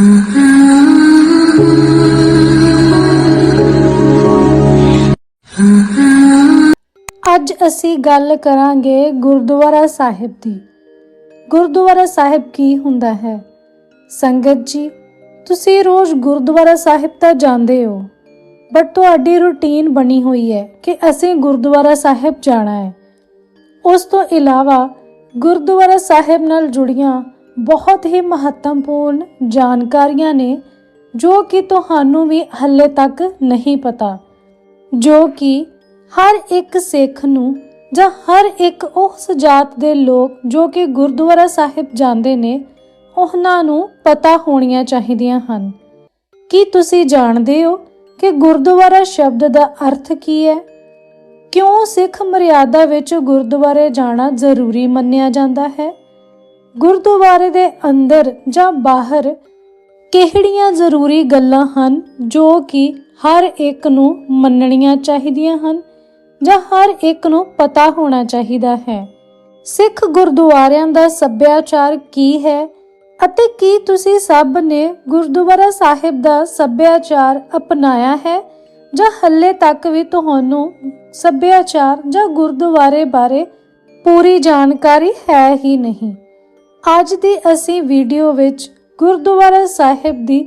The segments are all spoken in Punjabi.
ਅੱਜ ਅਸੀਂ ਗੱਲ ਕਰਾਂਗੇ ਗੁਰਦੁਆਰਾ ਸਾਹਿਬ ਦੀ। ਗੁਰਦੁਆਰਾ ਸਾਹਿਬ ਕੀ ਹੁੰਦਾ ਹੈ? ਸੰਗਤ ਜੀ, ਤੁਸੀਂ ਰੋਜ਼ ਗੁਰਦੁਆਰਾ ਸਾਹਿਬ ਤਾਂ ਜਾਂਦੇ ਹੋ ਬਟ ਤੁਹਾਡੀ ਰੁਟੀਨ ਬਣੀ ਹੋਈ ਹੈ ਕਿ ਅਸੀਂ ਗੁਰਦੁਆਰਾ ਸਾਹਿਬ ਜਾਣਾ ਹੈ। ਉਸ ਤੋਂ ਇਲਾਵਾ ਗੁਰਦੁਆਰਾ ਸਾਹਿਬ ਨਾਲ ਜੁੜੀਆਂ ਬਹੁਤ ਹੀ ਮਹੱਤਵਪੂਰਨ ਜਾਣਕਾਰੀਆਂ ਨੇ, ਜੋ ਕਿ ਤੁਹਾਨੂੰ ਵੀ ਹੱਲੇ ਤੱਕ ਨਹੀਂ ਪਤਾ। ਜੋ ਕਿ ਹਰ ਇੱਕ ਸਿੱਖ ਨੂੰ ਜਾਂ ਹਰ ਇੱਕ ਉਸ ਜਾਤ ਦੇ ਲੋਕ ਜੋ ਕਿ ਗੁਰਦੁਆਰਾ ਸਾਹਿਬ ਜਾਂਦੇ ਨੇ, ਉਹਨਾਂ ਨੂੰ ਪਤਾ ਹੋਣੀਆਂ ਚਾਹੀਦੀਆਂ ਹਨ। ਕੀ ਤੁਸੀਂ ਜਾਣਦੇ ਹੋ ਕਿ ਗੁਰਦੁਆਰਾ ਸ਼ਬਦ ਦਾ ਅਰਥ ਕੀ ਹੈ? ਕਿਉਂ ਸਿੱਖ ਮਰਿਆਦਾ ਵਿੱਚ ਗੁਰਦੁਆਰੇ ਜਾਣਾ ਜ਼ਰੂਰੀ ਮੰਨਿਆ ਜਾਂਦਾ ਹੈ? ਗੁਰਦੁਆਰੇ ਦੇ ਅੰਦਰ ਜਾਂ ਬਾਹਰ ਕਿਹੜੀਆਂ ਜ਼ਰੂਰੀ ਗੱਲਾਂ ਹਨ ਜੋ ਕਿ ਹਰ ਇੱਕ ਨੂੰ ਮੰਨਣੀਆਂ ਚਾਹੀਦੀਆਂ ਹਨ ਜਾਂ ਹਰ ਇੱਕ ਨੂੰ ਪਤਾ ਹੋਣਾ ਚਾਹੀਦਾ ਹੈ? ਸਿੱਖ ਗੁਰਦੁਆਰਿਆਂ ਦਾ ਸੱਭਿਆਚਾਰ ਕੀ ਹੈ ਅਤੇ ਕੀ ਤੁਸੀਂ ਸਭ ਨੇ ਗੁਰਦੁਆਰਾ ਸਾਹਿਬ ਦਾ ਸੱਭਿਆਚਾਰ ਅਪਣਾਇਆ ਹੈ ਜਾਂ ਹੱਲੇ ਤੱਕ ਵੀ ਤੁਹਾਨੂੰ ਸੱਭਿਆਚਾਰ ਜਾਂ ਗੁਰਦੁਆਰੇ ਬਾਰੇ ਪੂਰੀ ਜਾਣਕਾਰੀ ਹੈ ਹੀ ਨਹੀਂ? ਅੱਜ ਦੀ ਅਸੀਂ ਵੀਡੀਓ ਵਿੱਚ ਗੁਰਦੁਆਰਾ ਸਾਹਿਬ ਦੀ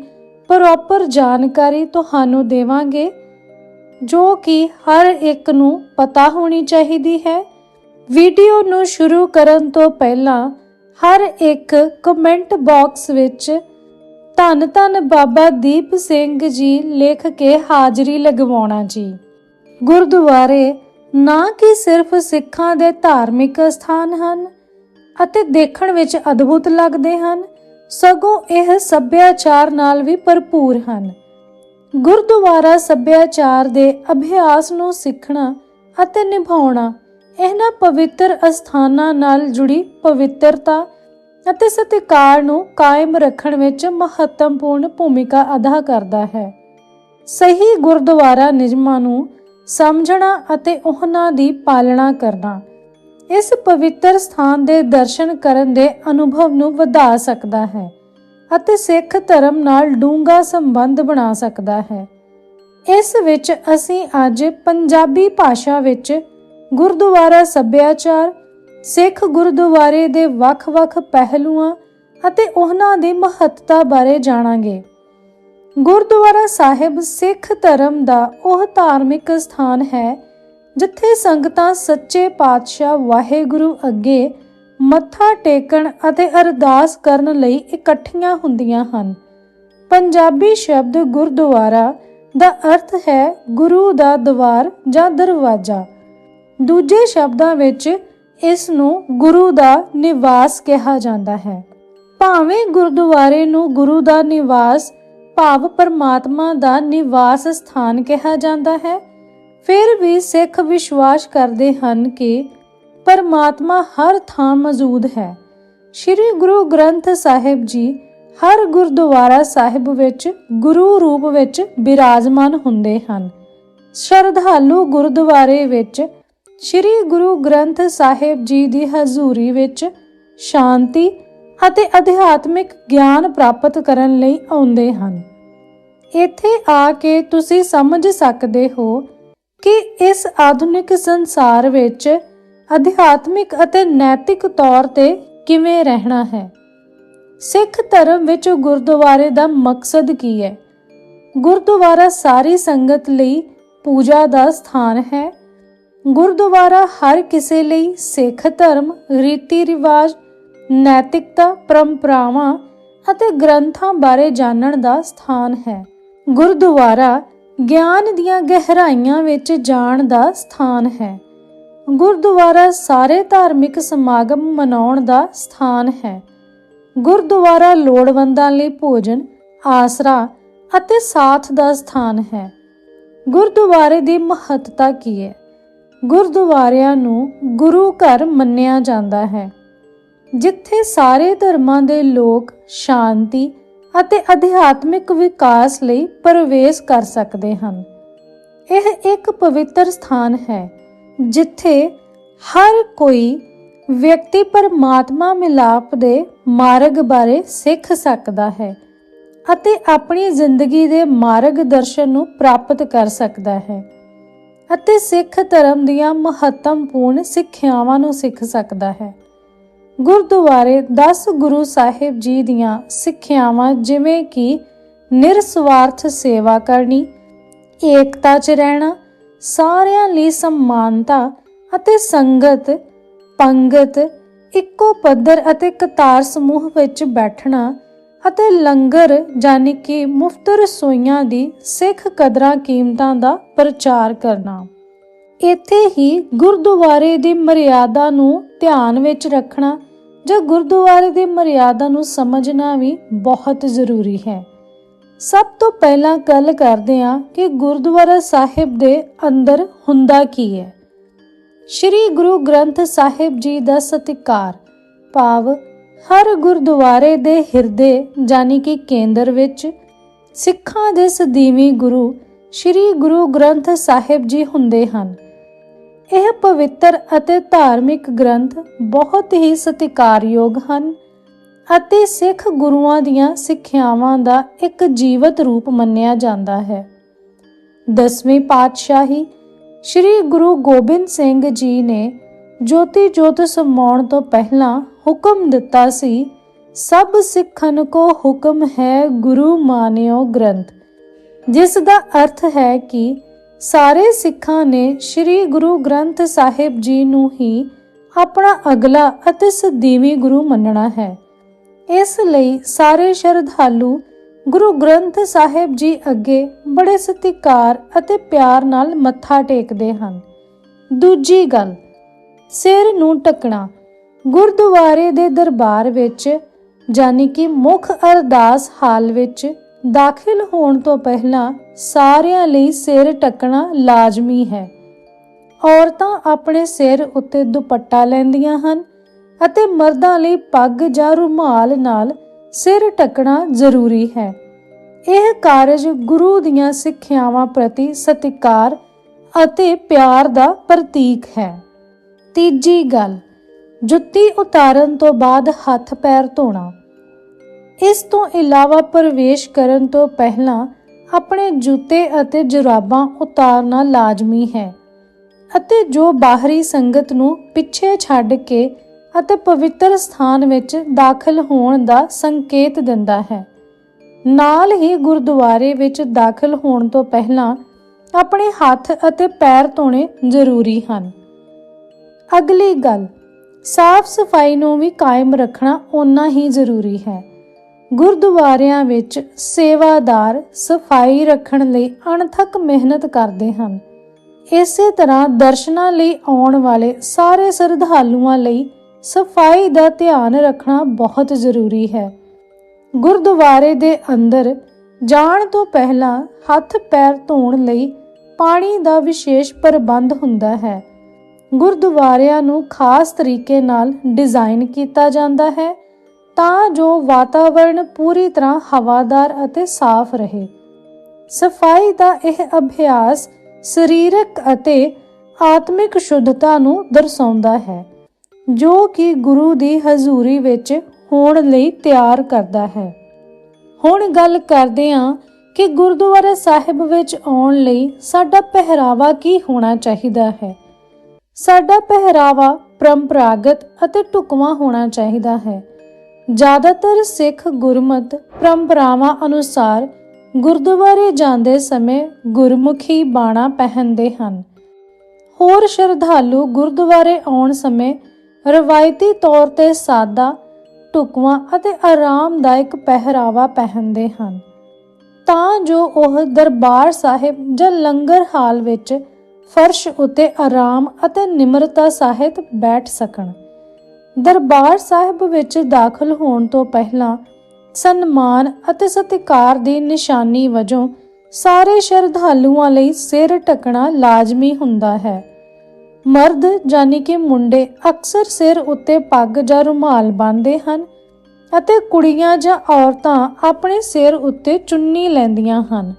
ਪ੍ਰੋਪਰ ਜਾਣਕਾਰੀ ਤੁਹਾਨੂੰ ਦੇਵਾਂਗੇ, ਜੋ ਕਿ ਹਰ ਇੱਕ ਨੂੰ ਪਤਾ ਹੋਣੀ ਚਾਹੀਦੀ ਹੈ। ਵੀਡੀਓ ਨੂੰ ਸ਼ੁਰੂ ਕਰਨ ਤੋਂ ਪਹਿਲਾਂ ਹਰ ਇੱਕ ਕਮੈਂਟ ਬਾਕਸ ਵਿੱਚ ਧੰਨ ਧੰਨ ਬਾਬਾ ਦੀਪ ਸਿੰਘ ਜੀ ਲਿਖ ਕੇ ਹਾਜ਼ਰੀ ਲਗਵਾਉਣਾ ਜੀ। ਗੁਰਦੁਆਰੇ ਨਾ ਕਿ ਸਿਰਫ ਸਿੱਖਾਂ ਦੇ ਧਾਰਮਿਕ ਸਥਾਨ ਹਨ ਅਤੇ ਦੇਖਣ ਵਿੱਚ ਅਦਭੁਤ ਲੱਗਦੇ ਹਨ। ਸਗੋਂ ਇਹ ਸੱਭਿਆਚਾਰ ਨਾਲ ਵੀ ਭਰਪੂਰ ਹਨ। ਗੁਰਦੁਆਰਾ ਸੱਭਿਆਚਾਰ ਦੇ ਅਭਿਆਸ ਨੂੰ ਸਿੱਖਣਾ ਅਤੇ ਨਿਭਾਉਣਾ, ਇਹਨਾਂ ਪਵਿੱਤਰ ਅਸਥਾਨਾਂ ਨਾਲ ਜੁੜੀ ਪਵਿੱਤਰਤਾ ਅਤੇ ਸਤਿਕਾਰ ਨੂੰ ਕਾਇਮ ਰੱਖਣ ਵਿੱਚ ਮਹੱਤਵਪੂਰਨ ਭੂਮਿਕਾ ਅਦਾ ਕਰਦਾ ਹੈ। ਸਹੀ ਗੁਰਦੁਆਰਾ ਨਿਯਮਾਂ ਨੂੰ ਸਮਝਣਾ ਅਤੇ ਉਹਨਾਂ ਦੀ ਪਾਲਣਾ ਕਰਨਾ ਇਸ ਪਵਿੱਤਰ ਸਥਾਨ ਦੇ ਦਰਸ਼ਨ ਕਰਨ ਦੇ ਅਨੁਭਵ ਨੂੰ ਵਧਾ ਸਕਦਾ ਹੈ ਅਤੇ ਸਿੱਖ ਧਰਮ ਨਾਲ ਡੂੰਘਾ ਸੰਬੰਧ ਬਣਾ ਸਕਦਾ ਹੈ। ਇਸ ਵਿੱਚ ਅਸੀਂ ਅੱਜ ਪੰਜਾਬੀ ਭਾਸ਼ਾ ਵਿੱਚ ਗੁਰਦੁਆਰਾ ਸੱਭਿਆਚਾਰ, ਸਿੱਖ ਗੁਰਦੁਆਰੇ ਦੇ ਵੱਖ-ਵੱਖ ਪਹਿਲੂਆਂ ਅਤੇ ਉਹਨਾਂ ਦੀ ਮਹੱਤਤਾ ਬਾਰੇ ਜਾਣਾਂਗੇ। ਗੁਰਦੁਆਰਾ ਸਾਹਿਬ ਸਿੱਖ ਧਰਮ ਦਾ ਉਹ ਧਾਰਮਿਕ ਸਥਾਨ ਹੈ ਜਿੱਥੇ ਸੰਗਤਾਂ ਸੱਚੇ ਪਾਤਸ਼ਾਹ ਵਾਹਿਗੁਰੂ ਅੱਗੇ ਮੱਥਾ ਟੇਕਣ ਅਤੇ ਅਰਦਾਸ ਕਰਨ ਲਈ ਇਕੱਠੀਆਂ ਹੁੰਦੀਆਂ ਹਨ। ਪੰਜਾਬੀ ਸ਼ਬਦ ਗੁਰਦੁਆਰਾ ਦਾ ਅਰਥ ਹੈ ਗੁਰੂ ਦਾ ਦਵਾਰ ਜਾਂ ਦਰਵਾਜ਼ਾ। ਦੂਜੇ ਸ਼ਬਦਾਂ ਵਿੱਚ ਇਸ ਨੂੰ ਗੁਰੂ ਦਾ ਨਿਵਾਸ ਕਿਹਾ ਜਾਂਦਾ ਹੈ। ਭਾਵੇਂ ਗੁਰਦੁਆਰੇ ਨੂੰ ਗੁਰੂ ਦਾ ਨਿਵਾਸ ਭਾਵ ਪਰਮਾਤਮਾ ਦਾ ਨਿਵਾਸ ਸਥਾਨ ਕਿਹਾ ਜਾਂਦਾ ਹੈ ਫਿਰ ਵੀ ਸਿੱਖ ਵਿਸ਼ਵਾਸ ਕਰਦੇ ਹਨ ਕਿ ਪਰਮਾਤਮਾ ਹਰ ਥਾਂ ਮੌਜੂਦ ਹੈ। ਸ੍ਰੀ ਗੁਰੂ ਗ੍ਰੰਥ ਸਾਹਿਬ ਜੀ ਹਰ ਗੁਰਦੁਆਰਾ ਸਾਹਿਬ ਵਿੱਚ ਗੁਰੂ ਰੂਪ ਵਿੱਚ ਬਿਰਾਜਮਾਨ ਹੁੰਦੇ ਹਨ। ਸ਼ਰਧਾਲੂ ਗੁਰਦੁਆਰੇ ਵਿੱਚ ਸ੍ਰੀ ਗੁਰੂ ਗ੍ਰੰਥ ਸਾਹਿਬ ਜੀ ਦੀ ਹਜ਼ੂਰੀ ਵਿੱਚ ਸ਼ਾਂਤੀ ਅਤੇ ਅਧਿਆਤਮਿਕ ਗਿਆਨ ਪ੍ਰਾਪਤ ਕਰਨ ਲਈ ਆਉਂਦੇ ਹਨ। ਇੱਥੇ ਆ ਕੇ ਤੁਸੀਂ ਸਮਝ ਸਕਦੇ ਹੋ ਕਿ ਇਸ ਆਧੁਨਿਕ ਸੰਸਾਰ ਵਿੱਚ ਅਧਿਆਤਮਿਕ ਅਤੇ ਨੈਤਿਕ ਤੌਰ ਤੇ ਕਿਵੇਂ ਰਹਿਣਾ ਹੈ? ਸਿੱਖ ਧਰਮ ਵਿੱਚ ਗੁਰਦੁਆਰੇ ਦਾ ਮਕਸਦ ਕੀ ਹੈ? ਗੁਰਦੁਆਰਾ ਸਾਰੀ ਸੰਗਤ ਲਈ ਪੂਜਾ ਦਾ ਸਥਾਨ ਹੈ। ਗੁਰਦੁਆਰਾ ਹਰ ਕਿਸੇ ਲਈ ਸਿੱਖ ਧਰਮ, ਰੀਤੀ ਰਿਵਾਜ, ਨੈਤਿਕਤਾ, ਪਰੰਪਰਾਵਾਂ ਅਤੇ ਗ੍ਰੰਥਾਂ ਬਾਰੇ ਜਾਣਨ ਦਾ ਸਥਾਨ ਹੈ। ਗੁਰਦੁਆਰਾ ਗਿਆਨ ਦੀਆਂ ਗਹਿਰਾਈਆਂ ਵਿੱਚ ਜਾਣ ਦਾ ਸਥਾਨ ਹੈ। ਗੁਰਦੁਆਰਾ ਸਾਰੇ ਧਾਰਮਿਕ ਸਮਾਗਮ ਮਨਾਉਣ ਦਾ ਸਥਾਨ ਹੈ। ਗੁਰਦੁਆਰਾ ਲੋੜਵੰਦਾਂ ਲਈ ਭੋਜਨ, ਆਸਰਾ ਅਤੇ ਸਾਥ ਦਾ ਸਥਾਨ ਹੈ। ਗੁਰਦੁਆਰੇ ਦੀ ਮਹੱਤਤਾ ਕੀ ਹੈ? ਗੁਰਦੁਆਰਿਆਂ ਨੂੰ ਗੁਰੂ ਘਰ ਮੰਨਿਆ ਜਾਂਦਾ ਹੈ। ਜਿੱਥੇ ਸਾਰੇ ਧਰਮਾਂ ਦੇ ਲੋਕ ਸ਼ਾਂਤੀ ਅਤੇ ਅਧਿਆਤਮਿਕ ਵਿਕਾਸ ਲਈ ਪ੍ਰਵੇਸ਼ ਕਰ ਸਕਦੇ ਹਨ। ਇਹ ਇੱਕ ਪਵਿੱਤਰ ਸਥਾਨ ਹੈ, ਜਿੱਥੇ ਹਰ ਕੋਈ ਵਿਅਕਤੀ ਪਰਮਾਤਮਾ ਮਿਲਾਪ ਦੇ ਮਾਰਗ ਬਾਰੇ ਸਿੱਖ ਸਕਦਾ ਹੈ ਅਤੇ ਆਪਣੀ ਜ਼ਿੰਦਗੀ ਦੇ ਮਾਰਗ ਦਰਸ਼ਨ ਨੂੰ ਪ੍ਰਾਪਤ ਕਰ ਸਕਦਾ ਹੈ ਅਤੇ ਸਿੱਖ ਧਰਮ ਦੀਆਂ ਮਹੱਤਵਪੂਰਨ ਸਿੱਖਿਆਵਾਂ ਨੂੰ ਸਿੱਖ ਸਕਦਾ ਹੈ। ਗੁਰਦੁਆਰੇ 10 ਗੁਰੂ ਸਾਹਿਬ ਜੀ ਦੀਆਂ ਸਿੱਖਿਆਵਾਂ ਜਿਵੇਂ ਕਿ ਨਿਰਸਵਾਰਥ ਸੇਵਾ ਕਰਨੀ, ਏਕਤਾ 'ਚ ਰਹਿਣਾ, ਸਾਰਿਆਂ ਲਈ ਸਮਾਨਤਾ ਅਤੇ ਸੰਗਤ, ਪੰਗਤ, ਇੱਕੋ ਪੱਧਰ ਅਤੇ ਕਤਾਰ ਸਮੂਹ ਵਿੱਚ ਬੈਠਣਾ ਅਤੇ ਲੰਗਰ ਜਾਨੀ ਕਿ ਮੁਫਤ ਰਸੋਈਆਂ ਦੀ ਸਿੱਖ ਕਦਰਾਂ ਕੀਮਤਾਂ ਦਾ ਪ੍ਰਚਾਰ ਕਰਨਾ। ਇੱਥੇ ਹੀ ਗੁਰਦੁਆਰੇ ਦੀ ਮਰਿਆਦਾ ਨੂੰ ਧਿਆਨ ਵਿੱਚ ਰੱਖਣਾ ਜਾਂ ਗੁਰਦੁਆਰੇ ਦੀ ਮਰਿਆਦਾ ਨੂੰ ਸਮਝਣਾ ਵੀ ਬਹੁਤ ਜ਼ਰੂਰੀ ਹੈ। ਸਭ ਤੋਂ ਪਹਿਲਾਂ ਗੱਲ ਕਰਦੇ ਹਾਂ ਕਿ ਗੁਰਦੁਆਰਾ ਸਾਹਿਬ ਦੇ ਅੰਦਰ ਹੁੰਦਾ ਕੀ ਹੈ। ਸ੍ਰੀ ਗੁਰੂ ਗ੍ਰੰਥ ਸਾਹਿਬ ਜੀ ਦਾ ਸਤਿਕਾਰ ਭਾਵ ਹਰ ਗੁਰਦੁਆਰੇ ਦੇ ਹਿਰਦੇ ਜਾਨੀ ਕਿ ਕੇਂਦਰ ਵਿੱਚ ਸਿੱਖਾਂ ਦੇ ਸਦੀਵੀ ਗੁਰੂ ਸ੍ਰੀ ਗੁਰੂ ਗ੍ਰੰਥ ਸਾਹਿਬ ਜੀ ਹੁੰਦੇ ਹਨ। ਇਹ ਪਵਿੱਤਰ ਅਤੇ ਧਾਰਮਿਕ ਗ੍ਰੰਥ ਬਹੁਤ ਹੀ ਸਤਿਕਾਰਯੋਗ ਹਨ ਅਤੇ ਸਿੱਖ ਗੁਰੂਆਂ ਦੀਆਂ ਸਿੱਖਿਆਵਾਂ ਦਾ ਇੱਕ ਜੀਵਤ ਰੂਪ ਮੰਨਿਆ ਜਾਂਦਾ ਹੈ। ਦਸਵੀਂ ਪਾਤਸ਼ਾਹੀ ਸ੍ਰੀ ਗੁਰੂ ਗੋਬਿੰਦ ਸਿੰਘ ਜੀ ਨੇ ਜੋਤੀ ਜੋਤ ਸਮਾਉਣ ਤੋਂ ਪਹਿਲਾਂ ਹੁਕਮ ਦਿੱਤਾ ਸੀ, ਸਭ ਸਿੱਖਨ ਕੋ ਹੁਕਮ ਹੈ ਗੁਰੂ ਮਾਨਿਓ ਗ੍ਰੰਥ, ਜਿਸ ਦਾ ਅਰਥ ਹੈ ਕਿ ਸਾਰੇ ਸਿੱਖਾਂ ਨੇ ਸ੍ਰੀ ਗੁਰੂ ਗ੍ਰੰਥ ਸਾਹਿਬ ਜੀ ਨੂੰ ਹੀ ਆਪਣਾ ਅਗਲਾ ਅਤੇ ਸਦੀਵੀ ਗੁਰੂ ਮੰਨਣਾ ਹੈ। ਇਸ ਲਈ ਸਾਰੇ ਸ਼ਰਧਾਲੂ ਗੁਰੂ ਗ੍ਰੰਥ ਸਾਹਿਬ ਜੀ ਅੱਗੇ ਬੜੇ ਸਤਿਕਾਰ ਅਤੇ ਪਿਆਰ ਨਾਲ ਮੱਥਾ ਟੇਕਦੇ ਹਨ। ਦੂਜੀ ਗੱਲ, ਸਿਰ ਨੂੰ ਟਕਣਾ ਗੁਰਦੁਆਰੇ ਦੇ ਦਰਬਾਰ ਵਿੱਚ ਜਾਨੀ ਕਿ ਮੁੱਖ ਅਰਦਾਸ ਹਾਲ ਵਿੱਚ ਦਾਖਲ ਹੋਣ ਤੋਂ ਪਹਿਲਾਂ ਸਾਰਿਆਂ ਲਈ ਸਿਰ ਟਕਣਾ ਲਾਜ਼ਮੀ ਹੈ। ਔਰਤਾਂ ਆਪਣੇ ਸਿਰ ਉੱਤੇ ਦੁਪੱਟਾ ਲੈਂਦੀਆਂ ਹਨ ਅਤੇ ਮਰਦਾਂ ਲਈ ਪੱਗ ਜਾਂ ਰੁਮਾਲ ਨਾਲ ਸਿਰ ਟਕਣਾ ਜ਼ਰੂਰੀ ਹੈ। ਇਹ ਕਾਰਜ ਗੁਰੂ ਦੀਆਂ ਸਿੱਖਿਆਵਾਂ ਪ੍ਰਤੀ ਸਤਿਕਾਰ ਅਤੇ ਪਿਆਰ ਦਾ ਪ੍ਰਤੀਕ ਹੈ। ਤੀਜੀ ਗੱਲ, ਜੁੱਤੀ ਉਤਾਰਨ ਤੋਂ ਬਾਅਦ ਹੱਥ ਪੈਰ ਧੋਣਾ। ਇਸ ਤੋਂ ਇਲਾਵਾ ਪ੍ਰਵੇਸ਼ ਕਰਨ ਤੋਂ ਪਹਿਲਾਂ ਆਪਣੇ ਜੁੱਤੇ ਅਤੇ ਜੁਰਾਬਾਂ ਉਤਾਰਨਾ ਲਾਜ਼ਮੀ ਹੈ ਅਤੇ ਜੋ ਬਾਹਰੀ ਸੰਗਤ ਨੂੰ ਪਿੱਛੇ ਛੱਡ ਕੇ ਅਤੇ ਪਵਿੱਤਰ ਸਥਾਨ ਵਿੱਚ ਦਾਖਲ ਹੋਣ ਦਾ ਸੰਕੇਤ ਦਿੰਦਾ ਹੈ। ਨਾਲ ਹੀ ਗੁਰਦੁਆਰੇ ਵਿੱਚ ਦਾਖਲ ਹੋਣ ਤੋਂ ਪਹਿਲਾਂ ਆਪਣੇ ਹੱਥ ਅਤੇ ਪੈਰ ਧੋਣੇ ਜ਼ਰੂਰੀ ਹਨ। ਅਗਲੀ ਗੱਲ, ਸਾਫ਼ ਸਫ਼ਾਈ ਨੂੰ ਵੀ ਕਾਇਮ ਰੱਖਣਾ ਓਨਾ ਹੀ ਜ਼ਰੂਰੀ ਹੈ। ਗੁਰਦੁਆਰਿਆਂ ਵਿੱਚ ਸੇਵਾਦਾਰ ਸਫ਼ਾਈ ਰੱਖਣ ਲਈ ਅਣਥੱਕ ਮਿਹਨਤ ਕਰਦੇ ਹਨ। ਇਸੇ ਤਰ੍ਹਾਂ ਦਰਸ਼ਨਾਂ ਲਈ ਆਉਣ ਵਾਲੇ ਸਾਰੇ ਸ਼ਰਧਾਲੂਆਂ ਲਈ ਸਫ਼ਾਈ ਦਾ ਧਿਆਨ ਰੱਖਣਾ ਬਹੁਤ ਜ਼ਰੂਰੀ ਹੈ। ਗੁਰਦੁਆਰੇ ਦੇ ਅੰਦਰ ਜਾਣ ਤੋਂ ਪਹਿਲਾਂ ਹੱਥ ਪੈਰ ਧੋਣ ਲਈ ਪਾਣੀ ਦਾ ਵਿਸ਼ੇਸ਼ ਪ੍ਰਬੰਧ ਹੁੰਦਾ ਹੈ। ਗੁਰਦੁਆਰਿਆਂ ਨੂੰ ਖਾਸ ਤਰੀਕੇ ਨਾਲ ਡਿਜ਼ਾਈਨ ਕੀਤਾ ਜਾਂਦਾ ਹੈ। ਤਾਂ ਜੋ ਵਾਤਾਵਰਣ ਪੂਰੀ ਤਰ੍ਹਾਂ ਹਵਾਦਾਰ ਅਤੇ ਸਾਫ਼ ਰਹੇ। ਸਫ਼ਾਈ ਦਾ ਇਹ ਅਭਿਆਸ ਸਰੀਰਕ ਅਤੇ ਆਤਮਿਕ ਸ਼ੁੱਧਤਾ ਨੂੰ ਦਰਸਾਉਂਦਾ ਹੈ, ਜੋ ਕਿ ਗੁਰੂ ਦੀ ਹਜ਼ੂਰੀ ਵਿੱਚ ਹੋਣ ਲਈ ਤਿਆਰ ਕਰਦਾ ਹੈ। ਹੁਣ ਗੱਲ ਕਰਦੇ ਹਾਂ ਕਿ ਗੁਰਦੁਆਰਾ ਸਾਹਿਬ ਵਿੱਚ ਆਉਣ ਲਈ ਸਾਡਾ ਪਹਿਰਾਵਾ ਕੀ ਹੋਣਾ ਚਾਹੀਦਾ ਹੈ। ਸਾਡਾ ਪਹਿਰਾਵਾ ਪਰੰਪਰਾਗਤ ਅਤੇ ਢੁਕਵਾਂ ਹੋਣਾ ਚਾਹੀਦਾ ਹੈ। ਜ਼ਿਆਦਾਤਰ ਸਿੱਖ ਗੁਰਮਤ ਪਰੰਪਰਾਵਾਂ ਅਨੁਸਾਰ ਗੁਰਦੁਆਰੇ ਜਾਂਦੇ ਸਮੇਂ ਗੁਰਮੁਖੀ ਬਾਣਾ ਪਹਿਨਦੇ ਹਨ। ਹੋਰ ਸ਼ਰਧਾਲੂ ਗੁਰਦੁਆਰੇ ਆਉਣ ਸਮੇਂ ਰਵਾਇਤੀ ਤੌਰ ਤੇ ਸਾਦਾ, ਢੁਕਵਾਂ ਅਤੇ ਆਰਾਮਦਾਇਕ ਪਹਿਰਾਵਾ ਪਹਿਨਦੇ ਹਨ। ਤਾਂ ਜੋ ਉਹ ਦਰਬਾਰ ਸਾਹਿਬ ਜਾਂ ਲੰਗਰ ਹਾਲ ਵਿੱਚ ਫਰਸ਼ ਉੱਤੇ ਆਰਾਮ ਅਤੇ ਨਿਮਰਤਾ ਸਹਿਤ ਬੈਠ ਸਕਣ। ਦਰਬਾਰ ਸਾਹਿਬ ਵਿੱਚ ਦਾਖਲ ਹੋਣ ਤੋਂ ਪਹਿਲਾਂ ਸਨਮਾਨ ਅਤੇ ਸਤਿਕਾਰ ਦੀ ਨਿਸ਼ਾਨੀ ਵਜੋਂ ਸਾਰੇ ਸ਼ਰਧਾਲੂਆਂ ਲਈ ਸਿਰ ਢਕਣਾ ਲਾਜ਼ਮੀ ਹੁੰਦਾ ਹੈ। ਮਰਦ ਜਾਨੀ ਕਿ ਮੁੰਡੇ ਅਕਸਰ ਸਿਰ ਉੱਤੇ ਪੱਗ ਜਾਂ ਰੁਮਾਲ ਬੰਨ੍ਹਦੇ ਹਨ ਅਤੇ ਕੁੜੀਆਂ ਜਾਂ ਔਰਤਾਂ ਆਪਣੇ ਸਿਰ ਉੱਤੇ ਚੁੰਨੀ ਲੈਂਦੀਆਂ ਹਨ।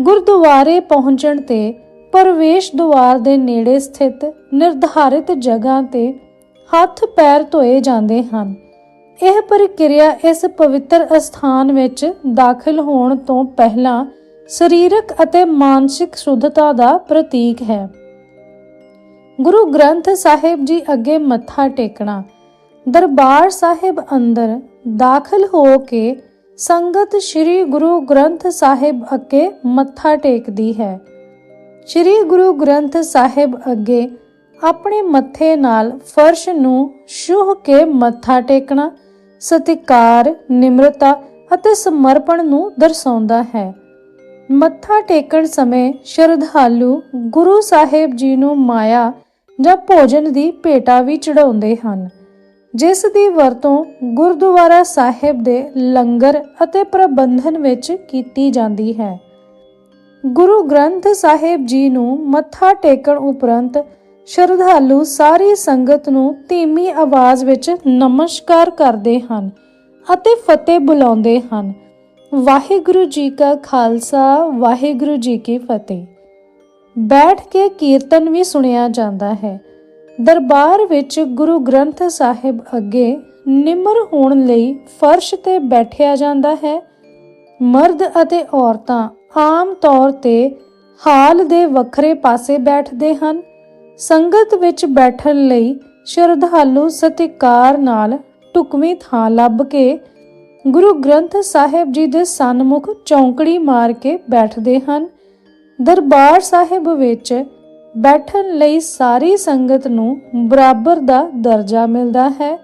ਗੁਰਦੁਆਰੇ ਪਹੁੰਚਣ ਤੇ ਪ੍ਰਵੇਸ਼ ਦੁਆਰ ਦੇ ਨੇੜੇ ਸਥਿਤ ਨਿਰਧਾਰਿਤ ਜਗ੍ਹਾ ਤੇ ਹੱਥ ਪੈਰ ਧੋਏ ਜਾਂਦੇ ਹਨ। ਇਹ ਪ੍ਰਕਿਰਿਆ ਇਸ ਪਵਿੱਤਰ ਅਸਥਾਨ ਵਿੱਚ ਦਾਖਲ ਹੋਣ ਤੋਂ ਪਹਿਲਾਂ ਸਰੀਰਕ ਅਤੇ ਮਾਨਸਿਕ ਸ਼ੁੱਧਤਾ ਦਾ ਪ੍ਰਤੀਕ ਹੈ। ਗੁਰੂ ਗ੍ਰੰਥ ਸਾਹਿਬ ਜੀ ਅੱਗੇ ਮੱਥਾ ਟੇਕਣਾ, ਦਰਬਾਰ ਸਾਹਿਬ ਅੰਦਰ ਦਾਖਲ ਹੋ ਕੇ ਸੰਗਤ ਸ੍ਰੀ ਗੁਰੂ ਗ੍ਰੰਥ ਸਾਹਿਬ ਅੱਗੇ ਮੱਥਾ ਟੇਕਦੀ ਹੈ। ਸ੍ਰੀ ਗੁਰੂ ਗ੍ਰੰਥ ਸਾਹਿਬ ਅੱਗੇ ਆਪਣੇ ਮੱਥੇ ਨਾਲ ਫਰਸ਼ ਨੂੰ ਛੂਹ ਕੇ ਮੱਥਾ ਟੇਕਣਾ, ਸਤਿਕਾਰ, ਨਿਮਰਤਾ ਅਤੇ ਸਮਰਪਣ ਨੂੰ ਦਰਸਾਉਂਦਾ ਹੈ। ਮੱਥਾ ਟੇਕਣ ਸਮੇਂ ਸ਼ਰਧਾਲੂ ਗੁਰੂ ਸਾਹਿਬ ਜੀ ਨੂੰ ਮਾਇਆ ਜਾਂ ਭੋਜਨ ਦੀ ਭੇਟਾ ਵੀ ਚੜਾਉਂਦੇ ਹਨ, ਜਿਸ ਦੀ ਵਰਤੋਂ ਗੁਰਦੁਆਰਾ ਸਾਹਿਬ ਦੇ ਲੰਗਰ ਅਤੇ ਪ੍ਰਬੰਧਨ ਵਿੱਚ ਕੀਤੀ ਜਾਂਦੀ ਹੈ। ਗੁਰੂ ਗ੍ਰੰਥ ਸਾਹਿਬ ਜੀ ਨੂੰ ਮੱਥਾ ਟੇਕਣ ਉਪਰੰਤ ਸ਼ਰਧਾਲੂ ਸਾਰੀ ਸੰਗਤ ਨੂੰ ਧੀਮੀ ਆਵਾਜ਼ ਵਿੱਚ ਨਮਸਕਾਰ ਕਰਦੇ ਹਨ ਅਤੇ ਫਤਿਹ ਬੁਲਾਉਂਦੇ ਹਨ। ਵਾਹਿਗੁਰੂ ਜੀ ਕਾ ਖਾਲਸਾ, ਵਾਹਿਗੁਰੂ ਜੀ ਕੀ ਫਤਿਹ। ਬੈਠ ਕੇ ਕੀਰਤਨ ਵੀ ਸੁਣਿਆ ਜਾਂਦਾ ਹੈ। ਦਰਬਾਰ ਵਿੱਚ ਗੁਰੂ ਗ੍ਰੰਥ ਸਾਹਿਬ ਅੱਗੇ ਨਿਮਰ ਹੋਣ ਲਈ ਫਰਸ਼ ਤੇ ਬੈਠਿਆ ਜਾਂਦਾ ਹੈ। ਮਰਦ ਅਤੇ ਔਰਤਾਂ ਆਮ ਤੌਰ ਤੇ ਹਾਲ ਦੇ ਵੱਖਰੇ ਪਾਸੇ ਬੈਠਦੇ ਹਨ। ਸੰਗਤ ਵਿੱਚ ਬੈਠਣ ਲਈ ਸ਼ਰਧਾਲੂ ਸਤਿਕਾਰ ਨਾਲ ਟੁਕਵੀਂ ਥਾਂ ਲੱਭ ਕੇ ਗੁਰੂ ਗ੍ਰੰਥ ਸਾਹਿਬ ਜੀ ਦੇ ਸਨਮੁਖ ਚੌਂਕੜੀ ਮਾਰ ਕੇ ਬੈਠਦੇ ਹਨ। ਦਰਬਾਰ ਸਾਹਿਬ ਵਿੱਚ ਬੈਠਣ ਲਈ ਸਾਰੀ ਸੰਗਤ ਨੂੰ ਬਰਾਬਰ ਦਾ ਦਰਜਾ ਮਿਲਦਾ ਹੈ।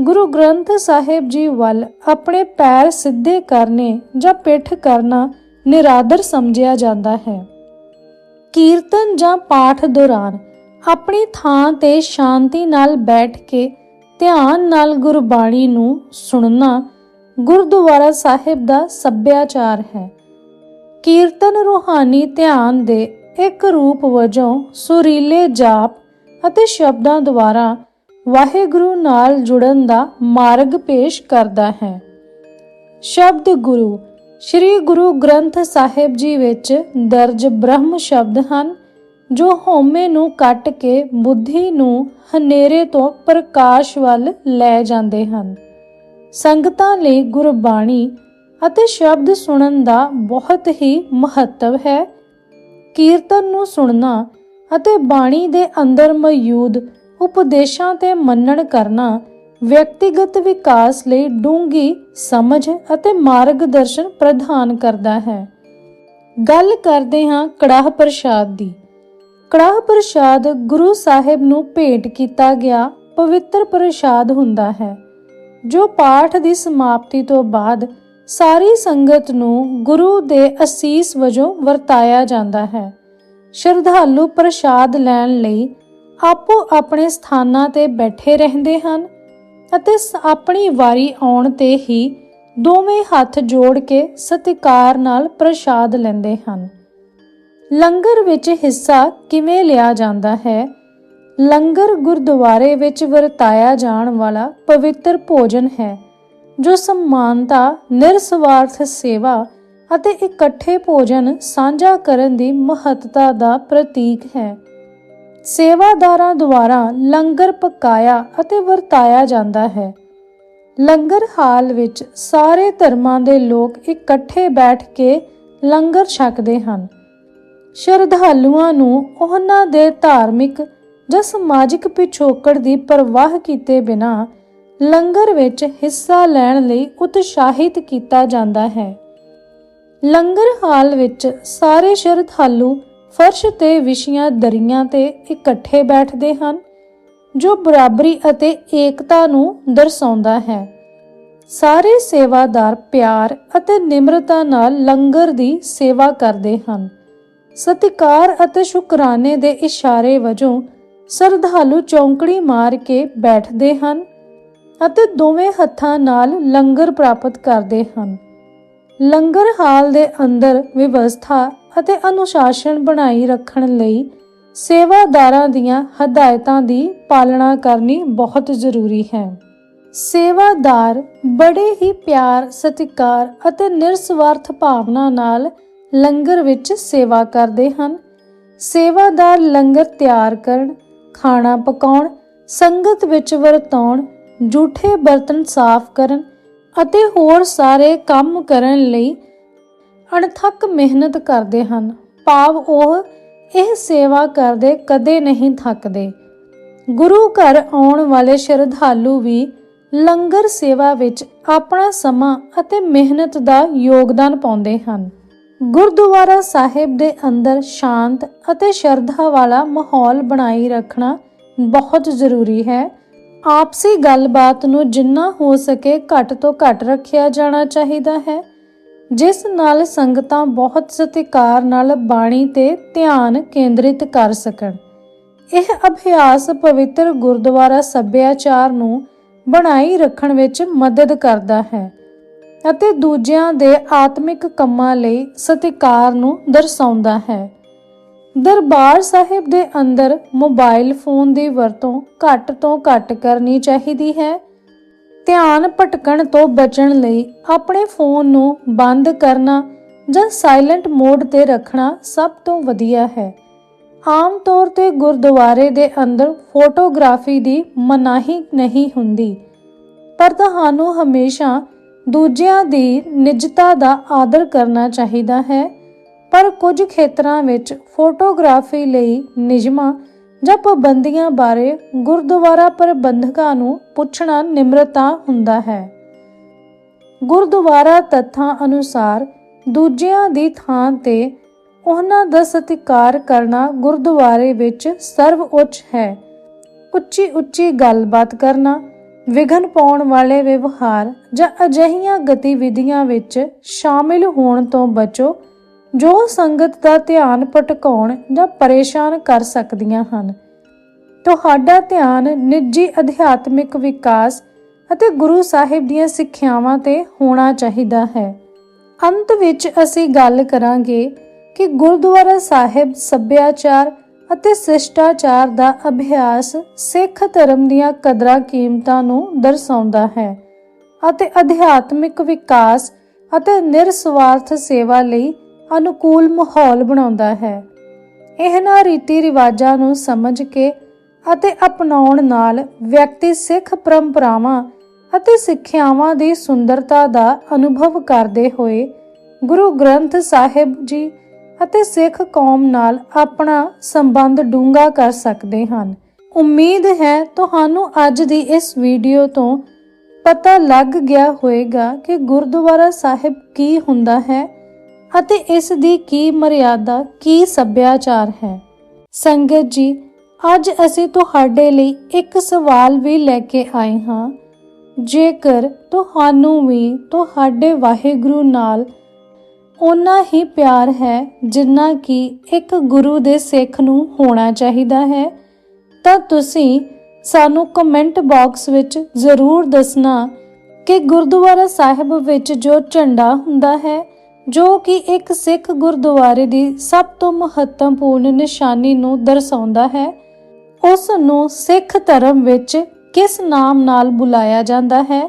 ਗੁਰੂ ਗ੍ਰੰਥ ਸਾਹਿਬ ਜੀ ਵੱਲ ਆਪਣੇ ਪੈਰ ਸਿੱਧੇ ਕਰਨੇ ਜਾਂ ਪਿੱਠ ਕਰਨਾ ਨਿਰਾਦਰ ਸਮਝਿਆ ਜਾਂਦਾ ਹੈ। ਕੀਰਤਨ ਜਾਂ ਪਾਠ ਦੌਰਾਨ ਆਪਣੀ ਥਾਂ ਤੇ ਸ਼ਾਂਤੀ ਨਾਲ ਬੈਠ ਕੇ ਧਿਆਨ ਨਾਲ ਗੁਰਬਾਣੀ ਨੂੰ ਸੁਣਨਾ ਗੁਰਦੁਆਰਾ ਸਾਹਿਬ ਦਾ ਸੱਭਿਆਚਾਰ ਹੈ। ਕੀਰਤਨ ਰੂਹਾਨੀ ਧਿਆਨ ਦੇ ਇੱਕ ਰੂਪ ਵਜੋਂ ਸੁਰੀਲੇ ਜਾਪ ਅਤੇ ਸ਼ਬਦਾਂ ਦੁਆਰਾ ਵਾਹਿਗੁਰੂ ਨਾਲ ਜੁੜਨ ਦਾ ਮਾਰਗ ਪੇਸ਼ ਕਰਦਾ ਹੈ। ਸ਼ਬਦ ਗੁਰੂ, ਸ੍ਰੀ ਗੁਰੂ ਗ੍ਰੰਥ ਸਾਹਿਬ ਜੀ ਵਿੱਚ ਦਰਜ ਬ੍ਰਹਮ ਸ਼ਬਦ ਹਨ। ਜੋ ਹਉਮੈ ਨੂੰ ਕੱਟ ਕੇ ਬੁੱਧੀ ਨੂੰ ਹਨੇਰੇ ਤੋਂ ਪ੍ਰਕਾਸ਼ ਵੱਲ ਲੈ ਜਾਂਦੇ ਹਨ। ਸੰਗਤਾਂ ਲਈ ਗੁਰਬਾਣੀ ਅਤੇ ਸ਼ਬਦ ਸੁਣਨ ਦਾ ਬਹੁਤ ਹੀ ਮਹੱਤਵ ਹੈ। ਕੀਰਤਨ ਨੂੰ ਸੁਣਨਾ ਅਤੇ ਬਾਣੀ ਦੇ ਅੰਦਰ ਮੌਜੂਦ ਉਪਦੇਸ਼ਾਂ ਤੇ ਮੰਨਣ ਕਰਨਾ ਵਿਅਕਤੀਗਤ ਵਿਕਾਸ ਲਈ ਡੂੰਗੀ ਸਮਝ ਅਤੇ ਮਾਰਗਦਰਸ਼ਨ ਪ੍ਰਦਾਨ ਕਰਦਾ ਹੈ। ਗੱਲ ਕਰਦੇ ਹਾਂ ਕੜਾਹ ਪ੍ਰਸ਼ਾਦ ਦੀ। ਕੜਾਹ ਪ੍ਰਸ਼ਾਦ ਗੁਰੂ ਸਾਹਿਬ ਨੂੰ ਭੇਟ ਕੀਤਾ ਗਿਆ ਪਵਿੱਤਰ ਪ੍ਰਸ਼ਾਦ ਹੁੰਦਾ ਹੈ, ਜੋ ਪਾਠ ਦੀ ਸਮਾਪਤੀ ਤੋਂ ਬਾਅਦ ਸਾਰੀ ਸੰਗਤ ਨੂੰ ਗੁਰੂ ਦੇ ਅਸੀਸ ਵਜੋਂ ਵਰਤਾਇਆ ਜਾਂਦਾ ਹੈ। ਸ਼ਰਧਾਲੂ ਪ੍ਰਸ਼ਾਦ ਲੈਣ ਲਈ ਆਪੋ ਆਪਣੇ ਸਥਾਨਾਂ ਤੇ ਬੈਠੇ ਰਹਿੰਦੇ ਹਨ ਅਤੇ ਆਪਣੀ ਵਾਰੀ ਆਉਣ ਤੇ ਹੀ ਦੋਵੇਂ ਹੱਥ ਜੋੜ ਕੇ ਸਤਿਕਾਰ ਨਾਲ ਪ੍ਰਸ਼ਾਦ ਲੈਂਦੇ ਹਨ। ਲੰਗਰ ਵਿੱਚ ਹਿੱਸਾ ਕਿਵੇਂ ਲਿਆ ਜਾਂਦਾ ਹੈ? ਲੰਗਰ ਗੁਰਦੁਆਰੇ ਵਿੱਚ ਵਰਤਾਇਆ ਜਾਣ ਵਾਲਾ ਪਵਿੱਤਰ ਭੋਜਨ ਹੈ, ਜੋ ਸਮਾਨਤਾ, ਨਿਰਸਵਾਰਥ ਸੇਵਾ ਅਤੇ ਇਕੱਠੇ ਭੋਜਨ ਸਾਂਝਾ ਕਰਨ ਦੀ ਮਹੱਤਤਾ ਦਾ ਪ੍ਰਤੀਕ ਹੈ। ਸੇਵਾਦਾਰਾਂ ਦੁਆਰਾ ਲੰਗਰ ਪਕਾਇਆ ਅਤੇ ਵਰਤਾਇਆ ਜਾਂਦਾ ਹੈ। ਲੰਗਰ ਹਾਲ ਵਿੱਚ ਸਾਰੇ ਧਰਮਾਂ ਦੇ ਲੋਕ ਇਕੱਠੇ ਬੈਠ ਕੇ ਲੰਗਰ ਛਕਦੇ ਹਨ। ਸ਼ਰਧਾਲੂਆਂ ਨੂੰ ਉਹਨਾਂ ਦੇ ਧਾਰਮਿਕ ਜਾਂ ਸਮਾਜਿਕ ਪਿਛੋਕੜ ਦੀ ਪਰਵਾਹ ਕੀਤੇ ਬਿਨਾ ਲੰਗਰ ਵਿੱਚ ਹਿੱਸਾ ਲੈਣ ਲਈ ਉਤਸ਼ਾਹਿਤ ਕੀਤਾ ਜਾਂਦਾ ਹੈ। ਲੰਗਰ ਹਾਲ ਵਿੱਚ ਸਾਰੇ ਸ਼ਰਧਾਲੂ ਫਰਸ਼ ਤੇ ਵਿਸ਼ੀਆਂ ਦਰੀਆਂ ਤੇ ਇਕੱਠੇ ਬੈਠਦੇ ਹਨ, ਜੋ ਬਰਾਬਰੀ ਅਤੇ ਏਕਤਾ ਨੂੰ ਦਰਸਾਉਂਦਾ ਹੈ। ਸਾਰੇ ਸੇਵਾਦਾਰ ਪਿਆਰ ਅਤੇ ਨਿਮਰਤਾ ਨਾਲ ਲੰਗਰ ਦੀ ਸੇਵਾ ਕਰਦੇ ਹਨ। ਸਤਿਕਾਰ ਅਤੇ ਸ਼ੁਕਰਾਨੇ ਦੇ ਇਸ਼ਾਰੇ ਵਜੋਂ ਸਰਧਾਲੂ ਚੌਂਕੜੀ ਮਾਰ ਕੇ ਬੈਠਦੇ ਹਨ ਅਤੇ ਦੋਵੇਂ ਹੱਥਾਂ ਨਾਲ ਲੰਗਰ ਪ੍ਰਾਪਤ ਕਰਦੇ ਹਨ। ਲੰਗਰ ਹਾਲ ਦੇ ਅੰਦਰ ਵਿਵਸਥਾ ਅਤੇ ਅਨੁਸ਼ਾਸਨ ਬਣਾਈ ਰੱਖਣ ਲਈ ਸੇਵਾਦਾਰਾਂ ਦੀਆਂ ਹਦਾਇਤਾਂ ਦੀ ਪਾਲਣਾ ਕਰਨੀ ਬਹੁਤ ਜ਼ਰੂਰੀ ਹੈ। ਸੇਵਾਦਾਰ ਬੜੇ ਹੀ ਪਿਆਰ, ਸਤਿਕਾਰ ਅਤੇ ਨਿਰਸਵਾਰਥ ਭਾਵਨਾ ਨਾਲ ਲੰਗਰ ਵਿੱਚ ਸੇਵਾ ਕਰਦੇ ਹਨ। ਸੇਵਾਦਾਰ ਲੰਗਰ ਤਿਆਰ ਕਰਨ, ਖਾਣਾ ਪਕਾਉਣ, ਸੰਗਤ ਵਿੱਚ ਵਰਤਾਉਣ ਝੂਠੇ ਬਰਤਨ ਸਾਫ਼ ਕਰਨ ਅਤੇ ਹੋਰ ਸਾਰੇ ਕੰਮ ਕਰਨ ਲਈ ਅਣਥੱਕ ਮਿਹਨਤ ਕਰਦੇ ਹਨ। ਭਾਵ ਉਹ ਇਹ ਸੇਵਾ ਕਰਦੇ ਕਦੇ ਨਹੀਂ ਥੱਕਦੇ। ਗੁਰੂ ਘਰ ਆਉਣ ਵਾਲੇ ਸ਼ਰਧਾਲੂ ਵੀ ਲੰਗਰ ਸੇਵਾ ਵਿੱਚ ਆਪਣਾ ਸਮਾਂ ਅਤੇ ਮਿਹਨਤ ਦਾ ਯੋਗਦਾਨ ਪਾਉਂਦੇ ਹਨ। ਗੁਰਦੁਆਰਾ ਸਾਹਿਬ ਦੇ ਅੰਦਰ ਸ਼ਾਂਤ ਅਤੇ ਸ਼ਰਧਾ ਵਾਲਾ ਮਾਹੌਲ ਬਣਾਈ ਰੱਖਣਾ ਬਹੁਤ ਜ਼ਰੂਰੀ ਹੈ। ਆਪਸੀ ਗੱਲਬਾਤ ਨੂੰ ਜਿੰਨਾ ਹੋ ਸਕੇ ਘੱਟ ਤੋਂ ਘੱਟ ਰੱਖਿਆ ਜਾਣਾ ਚਾਹੀਦਾ ਹੈ। ਜਿਸ ਨਾਲ ਸੰਗਤਾਂ ਬਹੁਤ ਸਤਿਕਾਰ ਨਾਲ ਬਾਣੀ ਤੇ ਧਿਆਨ ਕੇਂਦਰਿਤ ਕਰ ਸਕਣ। ਇਹ ਅਭਿਆਸ ਪਵਿੱਤਰ ਗੁਰਦੁਆਰਾ ਸੱਭਿਆਚਾਰ ਨੂੰ ਬਣਾਈ ਰੱਖਣ ਵਿੱਚ ਮਦਦ ਕਰਦਾ ਹੈ। ਅਤੇ ਦੂਜਿਆਂ ਦੇ ਆਤਮਿਕ ਕੰਮਾਂ ਲਈ ਸਤਿਕਾਰ ਨੂੰ ਦਰਸਾਉਂਦਾ ਹੈ। ਦਰਬਾਰ ਸਾਹਿਬ ਦੇ ਅੰਦਰ ਮੋਬਾਈਲ ਫੋਨ ਦੀ ਵਰਤੋਂ ਘੱਟ ਤੋਂ ਘੱਟ ਕਰਨੀ ਚਾਹੀਦੀ ਹੈ। ਧਿਆਨ ਭਟਕਣ ਤੋਂ ਬਚਣ ਲਈ ਆਪਣੇ ਫੋਨ ਨੂੰ ਬੰਦ ਕਰਨਾ ਜਾਂ ਸਾਇਲੈਂਟ ਮੋਡ ਤੇ ਰੱਖਣਾ ਸਭ ਤੋਂ ਵਧੀਆ ਹੈ। ਆਮ ਤੌਰ ਤੇ ਗੁਰਦੁਆਰੇ ਦੇ ਅੰਦਰ ਫੋਟੋਗ੍ਰਾਫੀ ਦੀ ਮਨਾਹੀ ਨਹੀਂ ਹੁੰਦੀ, ਪਰ ਤੁਹਾਨੂੰ ਹਮੇਸ਼ਾ ਦੂਜਿਆਂ ਦੀ ਨਿੱਜਤਾ ਦਾ ਆਦਰ ਕਰਨਾ ਚਾਹੀਦਾ ਹੈ। ਪਰ ਕੁਝ ਖੇਤਰਾਂ ਵਿੱਚ ਫੋਟੋਗ੍ਰਾਫੀ ਲਈ ਨਿਯਮਾਂ ਜਾਂ ਪਾਬੰਦੀਆਂ ਬਾਰੇ ਗੁਰਦੁਆਰਾ ਪ੍ਰਬੰਧਕਾਂ ਨੂੰ ਪੁੱਛਣਾ ਨਿਮਰਤਾ ਹੁੰਦਾ ਹੈ। ਗੁਰਦੁਆਰਾ ਤੱਥਾਂ ਅਨੁਸਾਰ ਦੂਜਿਆਂ ਦੀ ਥਾਂ ਤੇ ਉਹਨਾਂ ਦਾ ਸਤਿਕਾਰ ਕਰਨਾ ਗੁਰਦੁਆਰੇ ਵਿੱਚ ਸਰਵ ਉੱਚ ਹੈ। ਉੱਚੀ ਉੱਚੀ ਗੱਲਬਾਤ ਕਰਨਾ ਵਿਘਨ ਪਾਉਣ ਵਾਲੇ ਵਿਵਹਾਰ ਜਾਂ ਅਜਿਹੀਆਂ ਗਤੀਵਿਧੀਆਂ ਵਿੱਚ ਸ਼ਾਮਿਲ ਹੋਣ ਤੋਂ ਬਚੋ, ਜੋ ਸੰਗਤ ਦਾ ਧਿਆਨ ਭਟਕਾਉਣ ਜਾਂ ਪਰੇਸ਼ਾਨ ਕਰ ਸਕਦੀਆਂ ਹਨ। ਤੁਹਾਡਾ ਧਿਆਨ ਨਿੱਜੀ ਅਧਿਆਤਮਿਕ ਵਿਕਾਸ ਅਤੇ ਗੁਰੂ ਸਾਹਿਬ ਦੀਆਂ ਸਿੱਖਿਆਵਾਂ ਤੇ ਹੋਣਾ ਚਾਹੀਦਾ ਹੈ। ਅੰਤ ਵਿੱਚ ਅਸੀਂ ਗੱਲ ਕਰਾਂਗੇ ਕਿ ਗੁਰਦੁਆਰਾ ਸਾਹਿਬ ਸੱਭਿਆਚਾਰ ਅਤੇ ਸਿਸ਼ਟਾਚਾਰ ਦਾ ਅਭਿਆਸ ਸਿੱਖ ਧਰਮ ਦੀਆਂ ਕਦਰਾਂ ਕੀਮਤਾਂ ਨੂੰ ਦਰਸਾਉਂਦਾ ਹੈ ਅਤੇ ਅਧਿਆਤਮਿਕ ਵਿਕਾਸ ਅਤੇ ਨਿਰਸਵਾਰਥ ਸੇਵਾ ਲਈ ਅਨੁਕੂਲ ਮਾਹੌਲ ਬਣਾਉਂਦਾ ਹੈ। ਇਹਨਾਂ ਰੀਤੀ ਰਿਵਾਜਾਂ ਨੂੰ ਸਮਝ ਕੇ ਅਤੇ ਅਪਣਾਉਣ ਨਾਲ ਵਿਅਕਤੀ ਸਿੱਖ ਪਰੰਪਰਾਵਾਂ ਅਤੇ ਸਿੱਖਿਆਵਾਂ ਦੀ ਸੁੰਦਰਤਾ ਦਾ ਅਨੁਭਵ ਕਰਦੇ ਹੋਏ ਗੁਰੂ ਗ੍ਰੰਥ ਸਾਹਿਬ ਜੀ ਅਤੇ ਸਿੱਖ ਕੌਮ ਨਾਲ ਆਪਣਾ ਸੰਬੰਧ ਡੂੰਘਾ ਕਰ ਸਕਦੇ ਹਨ। ਉਮੀਦ ਹੈ ਤੁਹਾਨੂੰ ਅੱਜ ਦੀ ਇਸ ਵੀਡੀਓ ਤੋਂ ਪਤਾ ਲੱਗ ਗਿਆ ਹੋਵੇਗਾ ਕਿ ਗੁਰਦੁਆਰਾ ਸਾਹਿਬ ਕੀ ਹੁੰਦਾ ਹੈ ਅਤੇ ਇਸ ਦੀ ਕੀ ਮਰਿਆਦਾ, ਕੀ ਸੱਭਿਆਚਾਰ ਹੈ। ਸੰਗਤ ਜੀ, ਅੱਜ ਅਸੀਂ ਤੁਹਾਡੇ ਲਈ ਇੱਕ ਸਵਾਲ ਵੀ ਲੈ ਕੇ ਆਏ ਹਾਂ। ਜੇਕਰ ਤੁਹਾਨੂੰ ਵੀ ਤੁਹਾਡੇ ਵਾਹਿਗੁਰੂ ਨਾਲ ਉਨਾ ਹੀ ਪਿਆਰ ਹੈ ਜਿੰਨਾ ਕਿ ਇੱਕ ਗੁਰੂ ਦੇ ਸਿੱਖ ਨੂੰ ਹੋਣਾ ਚਾਹੀਦਾ ਹੈ। ਤਾਂ ਤੁਸੀਂ ਸਾਨੂੰ ਕਮੈਂਟ ਬਾਕਸ ਵਿੱਚ ਜ਼ਰੂਰ ਦੱਸਣਾ ਕਿ ਗੁਰਦੁਆਰਾ ਸਾਹਿਬ ਵਿੱਚ ਜੋ ਝੰਡਾ ਹੁੰਦਾ ਹੈ, ਜੋ ਕਿ ਇੱਕ ਸਿੱਖ ਗੁਰਦੁਆਰੇ ਦੀ ਸਭ ਤੋਂ ਮਹੱਤਵਪੂਰਨ ਨਿਸ਼ਾਨੀ ਨੂੰ ਦਰਸਾਉਂਦਾ ਹੈ, ਉਸ ਨੂੰ ਸਿੱਖ ਧਰਮ ਵਿੱਚ ਕਿਸ ਨਾਮ ਨਾਲ ਬੁਲਾਇਆ ਜਾਂਦਾ ਹੈ?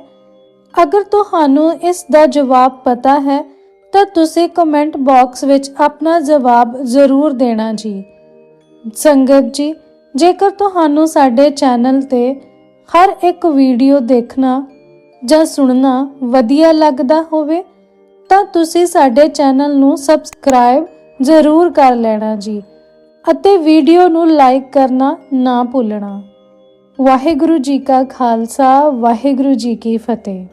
ਅਗਰ ਤੁਹਾਨੂੰ ਇਸ ਦਾ ਜਵਾਬ ਪਤਾ ਹੈ ਤਾਂ ਤੁਸੀਂ ਕਮੈਂਟ ਬਾਕਸ ਵਿੱਚ ਆਪਣਾ ਜਵਾਬ ਜ਼ਰੂਰ ਦੇਣਾ ਜੀ। ਸੰਗਤ ਜੀ, ਜੇਕਰ ਤੁਹਾਨੂੰ ਸਾਡੇ ਚੈਨਲ ਤੇ ਹਰ ਇੱਕ ਵੀਡੀਓ ਦੇਖਣਾ ਜਾਂ ਸੁਣਨਾ ਵਧੀਆ ਲੱਗਦਾ ਹੋਵੇ, ਤਾਂ ਤੁਸੀਂ ਸਾਡੇ ਚੈਨਲ ਨੂੰ ਸਬਸਕ੍ਰਾਈਬ ਜ਼ਰੂਰ ਕਰ ਲੈਣਾ ਜੀ ਅਤੇ ਵੀਡੀਓ ਨੂੰ ਲਾਈਕ ਕਰਨਾ ਨਾ ਭੁੱਲਣਾ। ਵਾਹਿਗੁਰੂ ਜੀ ਕਾ ਖਾਲਸਾ, ਵਾਹਿਗੁਰੂ ਜੀ ਕੀ ਫਤਿਹ।